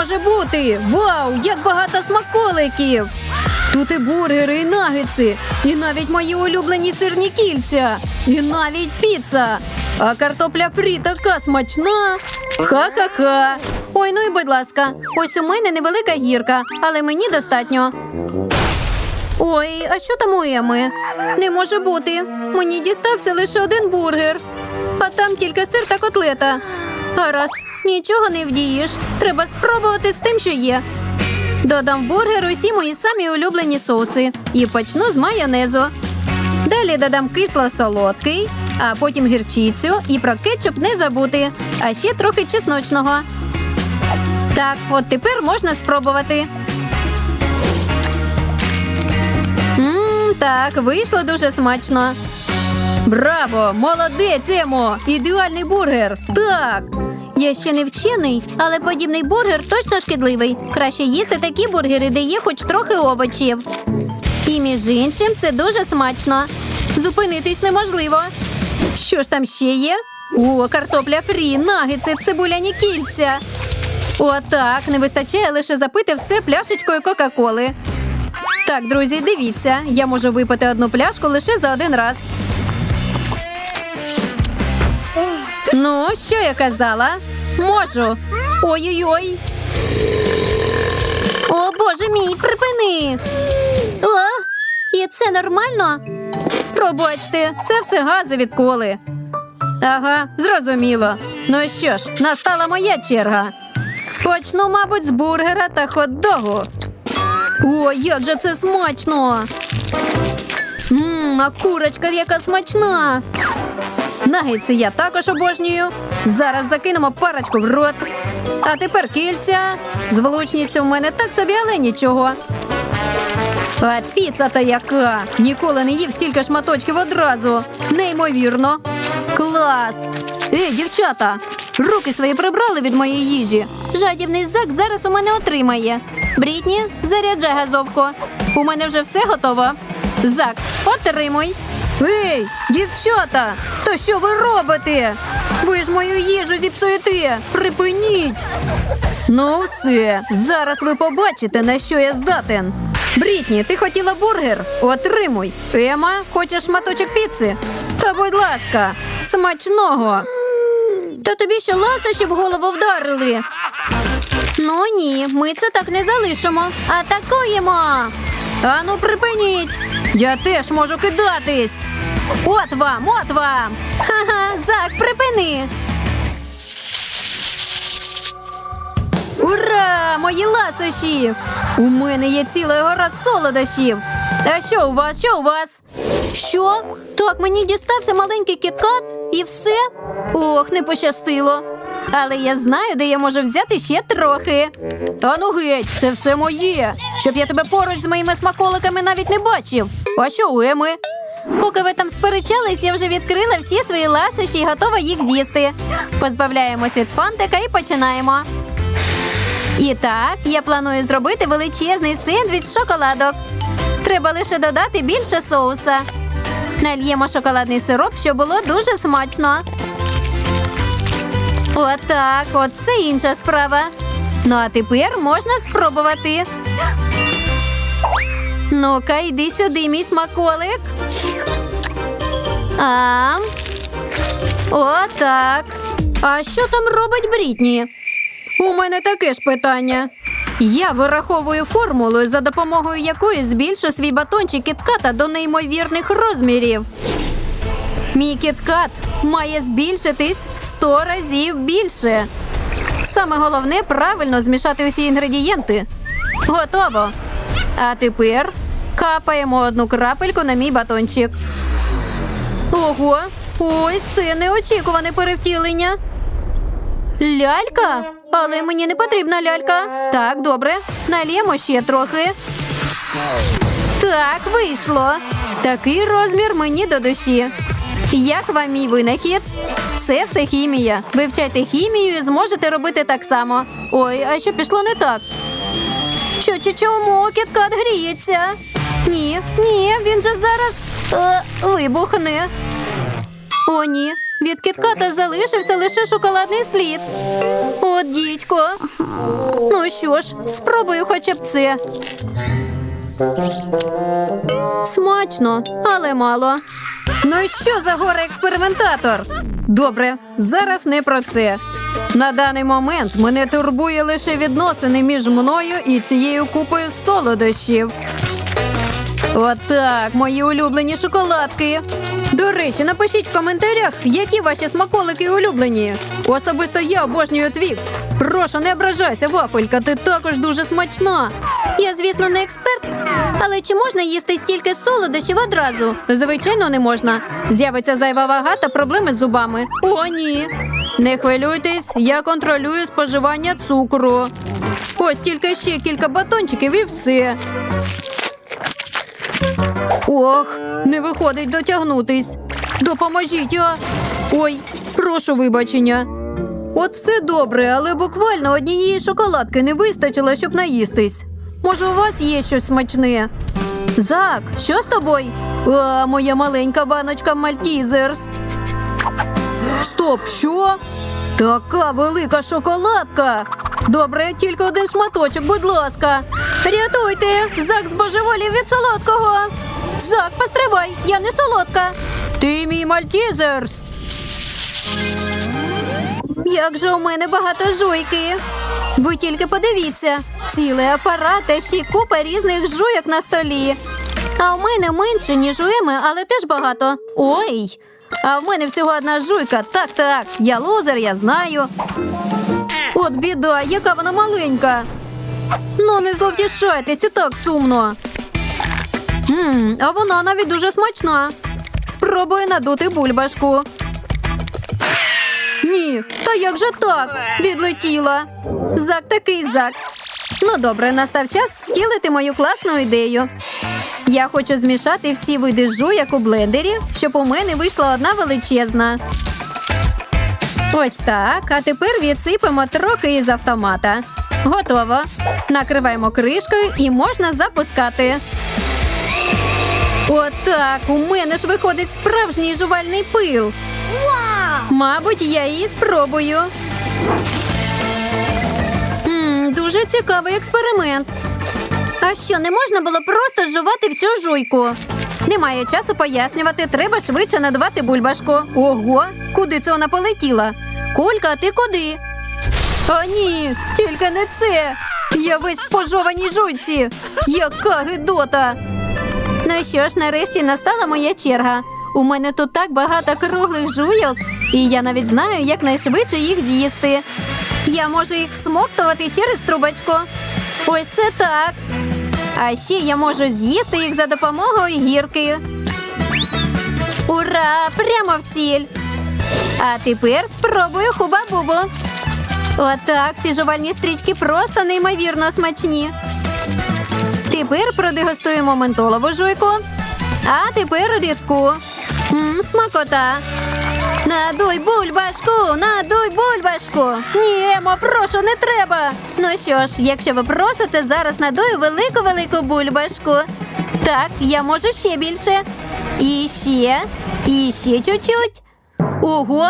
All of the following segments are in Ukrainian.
може бути! Вау, як багато смаколиків! Тут і бургери, і нагетси, і навіть мої улюблені сирні кільця, і навіть піца. А картопля фрі така смачна. Ха-ха-ха. Ой, ну і будь ласка, ось у мене невелика гірка, але мені достатньо. Ой, а що там у Еми? Не може бути. Мені дістався лише один бургер, а там тільки сир та котлета. Гаразд, нічого не вдієш. Треба спробувати з тим, що є. Додам в бургер усі мої самі улюблені соуси і почну з майонезу. Далі додам кисло-солодкий, а потім гірчицю і про кетчуп не забути, а ще трохи чесночного. Так, от тепер можна спробувати. Мм, так, вийшло дуже смачно. Браво! Молодець, Емо! Ідеальний бургер! Так! Я ще не вчений, але подібний бургер точно шкідливий. Краще їсти такі бургери, де є хоч трохи овочів. І між іншим це дуже смачно. Зупинитись неможливо. Що ж там ще є? О, картопля фрі, нагетси, цибуляні кільця. Отак, не вистачає лише запити все пляшечкою Кока-Коли. Так, друзі, дивіться, я можу випити одну пляшку лише за один раз. Ну, що я казала? Можу. Ой-ой-ой. О, боже мій, припини. О, і це нормально? Пробачте, це все гази від коли. Ага, зрозуміло. Ну що ж, настала моя черга. Почну, мабуть, з бургера та хот-догу. О, як же це смачно! Мм, а курочка яка смачна! Нагетси я також обожнюю. Зараз закинемо парочку в рот. А тепер кільця. Зволочність у мене так собі, але нічого. А піца та яка! Ніколи не їв стільки шматочків одразу. Неймовірно. Клас! Ей, дівчата! Руки свої прибрали від моєї їжі. Жадібний зак зараз у мене отримає. Брітні, заряджай газовку. У мене вже все готово. Зак, отримуй. Ей, дівчата! То що ви робите? Ви ж мою їжу зіпсуєте! Припиніть! Ну, все, зараз ви побачите, на що я здатен. Брітні, ти хотіла бургер? Отримуй. Ема, хочеш шматочок піци? Та будь ласка, смачного. Та тобі що ласощі в голову вдарили? Ну ні, ми це так не залишимо. Атакуємо. Ану, припиніть. Я теж можу кидатись. От вам, от вам. Ха-ха, зак, припини. Ура! Мої ласощі! У мене є ціла гора солодощів. А що у вас? Що у вас? Що? Так, мені дістався маленький кіткат і все? Ох, не пощастило. Але я знаю, де я можу взяти ще трохи. Та ну геть, це все моє. Щоб я тебе поруч з моїми смаколиками навіть не бачив. А що у Еми? Поки ви там сперечались, я вже відкрила всі свої ласощі і готова їх з'їсти. Позбавляємось від фантика і починаємо. І так, я планую зробити величезний сендвіч з шоколадок. Треба лише додати більше соуса. Нальємо шоколадний сироп, щоб було дуже смачно. Отак, от це інша справа. Ну а тепер можна спробувати. Ну-ка, йди сюди, мій смаколик. Ам. Отак. А що там робить Брітні? У мене таке ж питання. Я вираховую формулу, за допомогою якої збільшу свій батончик кітката до неймовірних розмірів. Мій кіткат має збільшитись в 100 разів більше. Саме головне правильно змішати усі інгредієнти. Готово. А тепер капаємо одну крапельку на мій батончик. Ого, ось це неочікуване перевтілення. Лялька? Але мені не потрібна лялька. Так, добре. Налємо ще трохи. Так, вийшло. Такий розмір мені до душі. Як вам мій винахід? Це все хімія. Вивчайте хімію і зможете робити так само. Ой, а що пішло не так? Що, чому кіткат гріється? Ні, ні, він же зараз е, вибухне. О, ні. Від кітката залишився лише шоколадний слід. От дідько. Ну що ж, спробую хоча б це. Смачно, але мало. Ну що за горе експериментатор? Добре, зараз не про це. На даний момент мене турбує лише відносини між мною і цією купою солодощів. Отак, мої улюблені шоколадки. До речі, напишіть в коментарях, які ваші смаколики улюблені. Особисто я обожнюю твікс. Прошу, не ображайся, вафелька, ти також дуже смачна. Я, звісно, не експерт, але чи можна їсти стільки солодощів одразу? Звичайно, не можна. З'явиться зайва вага та проблеми з зубами. О, ні. Не хвилюйтесь, я контролюю споживання цукру. Ось тільки ще кілька батончиків і все. Ох, не виходить дотягнутись. Допоможіть, а. Ой, прошу вибачення. От все добре, але буквально однієї шоколадки не вистачило, щоб наїстись. Може, у вас є щось смачне? Зак, що з тобою? А, моя маленька баночка Мальтізерс. Стоп, що? Така велика шоколадка. Добре, тільки один шматочок, будь ласка. Рятуйте! Зак збожеволів від солодкого. Зак, постривай, я не солодка. Ти мій Мальтізерс. Як же у мене багато жуйки. Ви тільки подивіться, цілий апарат та ще й купа різних жуйок на столі. А в мене менше, ніж у Еми, але теж багато. Ой! А в мене всього одна жуйка. Так, так. Я лузер, я знаю. От біда, яка вона маленька. Ну, не зловтішайтесь, і так сумно. Мм, а вона навіть дуже смачна. Спробую надути бульбашку. Ні, та як же так? Відлетіла. Зак такий зак. Ну добре, настав час втілити мою класну ідею. Я хочу змішати всі види жуйок у блендері, щоб у мене вийшла одна величезна. Ось так. А тепер відсипемо трохи із автомата. Готово. Накриваємо кришкою і можна запускати. Отак. У мене ж виходить справжній жувальний пил. Мабуть, я її спробую. М, дуже цікавий експеримент. А що, не можна було просто жувати всю жуйку? Немає часу пояснювати, треба швидше надавати бульбашку. Ого, куди це вона полетіла? Кулька, ти куди? О, ні, тільки не це. Я весь в пожованій жуйці. Яка гидота. Ну що ж, нарешті настала моя черга. У мене тут так багато круглих жуйок, і я навіть знаю, як найшвидше їх з'їсти. Я можу їх всмоктувати через трубочку. Ось це так. А ще я можу з'їсти їх за допомогою гірки. Ура! Прямо в ціль. А тепер спробую хуба-бубу. Отак, ці жувальні стрічки просто неймовірно смачні. Тепер продегустуємо ментолову жуйку. А тепер рідку. М, смакота. Надуй бульбашку, надуй бульбашку. Ні, Емо, прошу, не треба. Ну що ж, якщо ви просите, зараз надую велику-велику бульбашку. Так, я можу ще більше. І ще, і ще чуть-чуть. Ого,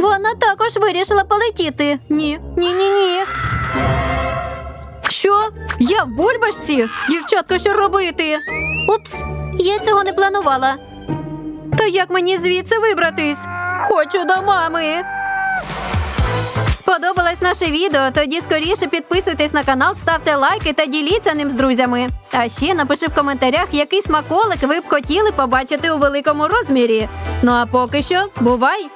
вона також вирішила полетіти. Ні, ні, ні, ні. Що? Я в бульбашці? Дівчатка, що робити? Упс, я цього не планувала. Та як мені звідси вибратись? Хочу до мами. Сподобалось наше відео? Тоді скоріше підписуйтесь на канал, ставте лайки та діліться ним з друзями. А ще напиши в коментарях, який смаколик ви б хотіли побачити у великому розмірі. Ну а поки що, бувай!